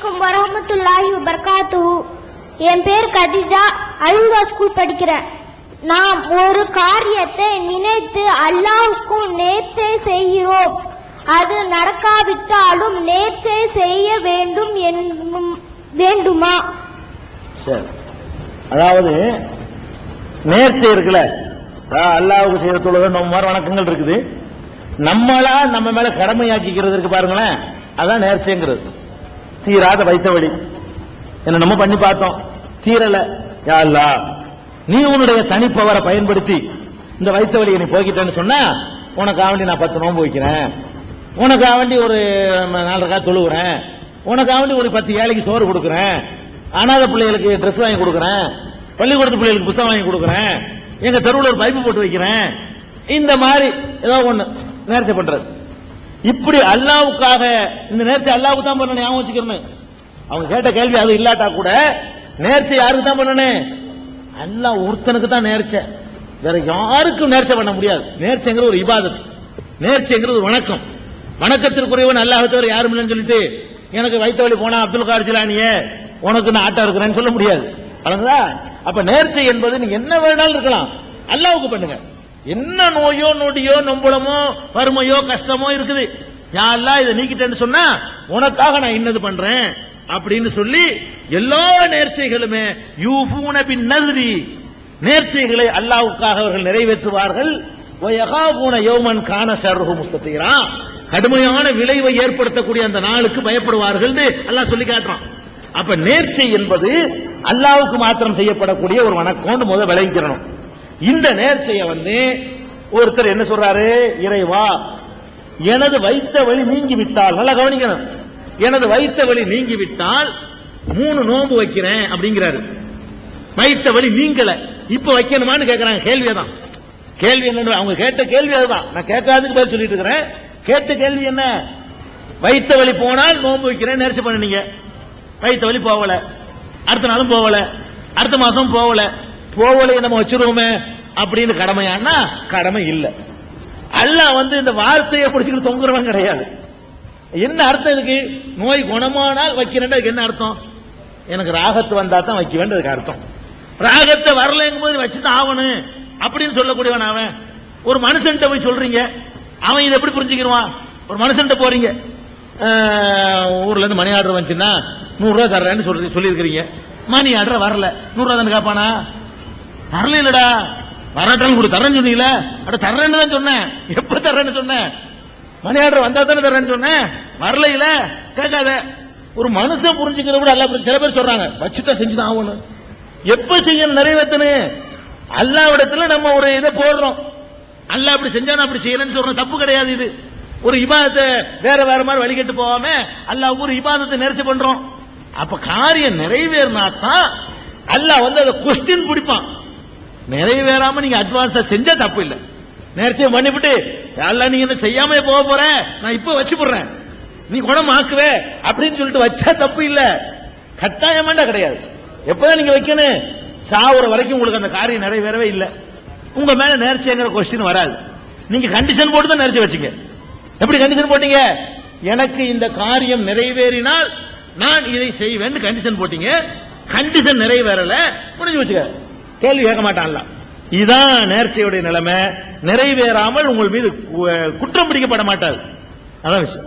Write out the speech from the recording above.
அலைக்கும் வரமத்துல்லாஹி வபர்காத்து என் பேர் கதிஜா. அழுங்கா ஸ்கூல் படிக்கிறேன். நாம் ஒரு காரியத்தை நினைத்து அல்லாவுக்கும் நேர்ச்சை செய்கிறோம். அது நடக்காவிட்டாலும் நேர்ச்சை செய்ய வேண்டும் என்னும் வேண்டுமா? அதாவது நேர்ச்சை இருக்குல்ல? அல்லாவுக்கு அல்லாஹ்வுக்கு செய்யற தொழுகை நம்ம மாதிரி வணக்கங்கள் இருக்குது. நம்மளா நம்ம மேல கடமையாக்கிக்கிறது இருக்கு பாருங்களேன் அதான் நேர்ச்சைங்கிறது. தீராத வைத்த வழி என்ன நம்ம பண்ணி பார்த்தோம். தீரல. யாழ்லா நீ உன்னுடைய தனிப்பவரை பயன்படுத்தி இந்த வைத்த வழியை நீ போக்கிட்டேன்னு சொன்னா உனக்காக வேண்டி நான் பத்து நோன்பு வைக்கிறேன். உனக்காக வேண்டி ஒரு நாலரைக்கா தொழுகிறேன் உனக்காக வேண்டி ஒரு பத்து ஏழைக்கு சோறு கொடுக்குறேன். அனாதை பிள்ளைகளுக்கு ட்ரெஸ் வாங்கி கொடுக்குறேன். பள்ளிக்கூடத்து பிள்ளைகளுக்கு புத்தகம் வாங்கி கொடுக்குறேன். எங்க தெருவில் ஒரு பைப்பு போட்டு வைக்கிறேன். இந்த மாதிரி ஏதோ ஒன்று நேரத்தை பண்றது. இப்படி அல்லாவுக்காக இந்த நேர்த்தி அல்லாவுக்கு தான் பண்ணணும் ஞாபகம் வச்சுக்கணும். அவங்க கேட்ட கேள்வி அது இல்லாட்டா கூட நேர்ச்சை யாருக்கு தான் பண்ணணும்? அல்லாஹ் ஒருத்தனுக்கு தான் நேர்ச்சை. வேற யாருக்கும் நேர்ச்சை பண்ண முடியாது. நேர்ச்சைங்கிறது ஒரு இபாதத். நேர்ச்சைங்கிறது ஒரு வணக்கம். வணக்கத்திற்குரியவன் அல்லாஹ் தவிர யாரும் இல்லைன்னு சொல்லிட்டு எனக்கு வைத்த வழி போனா அப்துல் கார்ஜிலானியே உனக்கு நான் ஆட்டா இருக்கிறேன்னு சொல்ல முடியாது. அவ்வளவுதா அப்ப நேர்ச்சை என்பது நீங்க என்ன வேணாலும் இருக்கலாம். அல்லாவுக்கு பண்ணுங்க. என்ன நோயோ நொடியோ நொம்பளமோ வறுமையோ கஷ்டமோ இருக்குது? யாரெல்லாம் இதை நீக்கிட்டேன்னு சொன்னா உனக்காக நான் இன்னது பண்றேன் அப்படின்னு சொல்லி எல்லா நேர்ச்சைகளுமே யூஃபூன பின் நዝரி நேர்ச்சைகளை அல்லாவுக்காக அவர்கள் நிறைவேற்றுவார்கள். வயகாபூன காண கான முஸ்தீரா கடுமையான விளைவை ஏற்படுத்தக்கூடிய அந்த நாளுக்கு பயப்படுவார்கள் அல்லாஹ் சொல்லி காட்டுறான். அப்ப நேர்ச்சை என்பது அல்லாவுக்கு மாத்திரம் செய்யப்படக்கூடிய ஒரு வணக்கம் முத விளைவிக்கிறணும் இந்த நேர்ச்சையை வந்து ஒருத்தர் என்ன சொல்றாரு? இறைவா எனது வைத்த வழி நீங்கி விட்டால் நல்லா கவனிக்கணும். எனது வைத்த வழி நீங்கி விட்டால் மூணு நோன்பு வைக்கிறேன் அப்படிங்கிறாரு. வைத்த வழி நீங்கல. இப்ப வைக்கணுமான்னு கேட்குறாங்க கேள்வியை தான் கேள்வி என்ன அவங்க கேட்ட கேள்வி அதுதான். நான் கேட்காதுக்கு பதில் சொல்லிட்டு இருக்கிறேன். கேட்ட கேள்வி என்ன? வைத்த வழி போனால் நோன்பு வைக்கிறேன் நேர்ச்சி பண்ணினீங்க. வைத்த வழி போகல. அடுத்த நாளும் போகல. அடுத்த மாசம் போகல. போகலையே நம்ம வச்சிருவோமே அப்படின்னு கடமையானா? கடமை இல்லை. அல்ல வந்து இந்த வார்த்தையை பிடிச்சிட்டு தொங்குறவன் கிடையாது. என்ன அர்த்தம் இருக்கு நோய் குணமானால் வைக்கிறேன் அதுக்கு என்ன அர்த்தம்? எனக்கு ராகத்து வந்தா தான் வைக்க வேண்டியதுக்கு அர்த்தம். ராகத்தை வரலங்கும் போது வச்சுதான் ஆகணும் அப்படின்னு சொல்லக்கூடியவன் அவன். ஒரு மனுஷன்கிட்ட போய் சொல்றீங்க. அவன் இதை எப்படி புரிஞ்சுக்கிறான் ஒரு மனுஷன்கிட்ட போறீங்க. ஊர்ல இருந்து மணி ஆர்டர் வந்துச்சுன்னா நூறுரூவா தர்றேன்னு சொல்லி சொல்லியிருக்கிறீங்க. மணி ஆர்டர் வரல. நூறுரூவா தானே காப்பானா வரல இல்லடா வராட்டாலும் கொடு தரேன்னு சொன்னீங்களே அட தர்றேன்னு தான் சொன்னேன். எப்ப தர்றேன்னு சொன்னேன்? மணி ஆர்டர் வந்தா தானே தர்றேன்னு சொன்னேன். வரல இல்ல கேட்காத. ஒரு மனுஷன் புரிஞ்சுக்கிறத விட அல்ல சில பேர் சொல்றாங்க வச்சுதான் செஞ்சுதான் ஆகணும். எப்ப செய்யணும் நிறைவேற்றணும்? அல்லாவிடத்துல நம்ம ஒரு இதை போடுறோம். அல்லாஹ் அப்படி செஞ்சானா அப்படி செய்யலன்னு சொல்றோம் தப்பு கிடையாது இது. ஒரு இபாதத்தை வேற வேற மாதிரி வழிகட்டு போகாம அல்லாஹ் ஒரு இபாதத்தை நெரிசி பண்றோம். அப்ப காரியம் நிறைவேறினா தான் அல்லாஹ் வந்து அதை கொஸ்டின் பிடிப்பான். நிறைவேறாம நீங்க அட்வான்ஸா செஞ்சா தப்பு இல்லை. நேர்ச்சியை பண்ணிவிட்டு எல்லாம் நீங்க என்ன செய்யாம போக போற? நான் இப்ப வச்சு போடுறேன் நீ குணம் அப்படின்னு சொல்லிட்டு வச்சா தப்பு இல்ல. கட்டாயமாண்டா கிடையாது. எப்பதான் நீங்க வைக்கணும்? சாவுற வரைக்கும் உங்களுக்கு அந்த காரியம் நிறைவேறவே இல்ல. உங்க மேல நேர்ச்சிங்கிற கொஸ்டின் வராது. நீங்க கண்டிஷன் போட்டு தான் நேர்ச்சி வச்சீங்க. எப்படி கண்டிஷன் போட்டீங்க? எனக்கு இந்த காரியம் நிறைவேறினால் நான் இதை செய்வேன்னு கண்டிஷன் போட்டீங்க. கண்டிஷன் நிறைவேறல முடிஞ்சு வச்சுக்க கேள்வி கேட்க மாட்டான்ல இதான் நேர்ச்சியுடைய நிலைமை. நிறைவேறாமல் உங்கள் மீது குற்றம் பிடிக்கப்பட மாட்டாது. அதான் விஷயம்.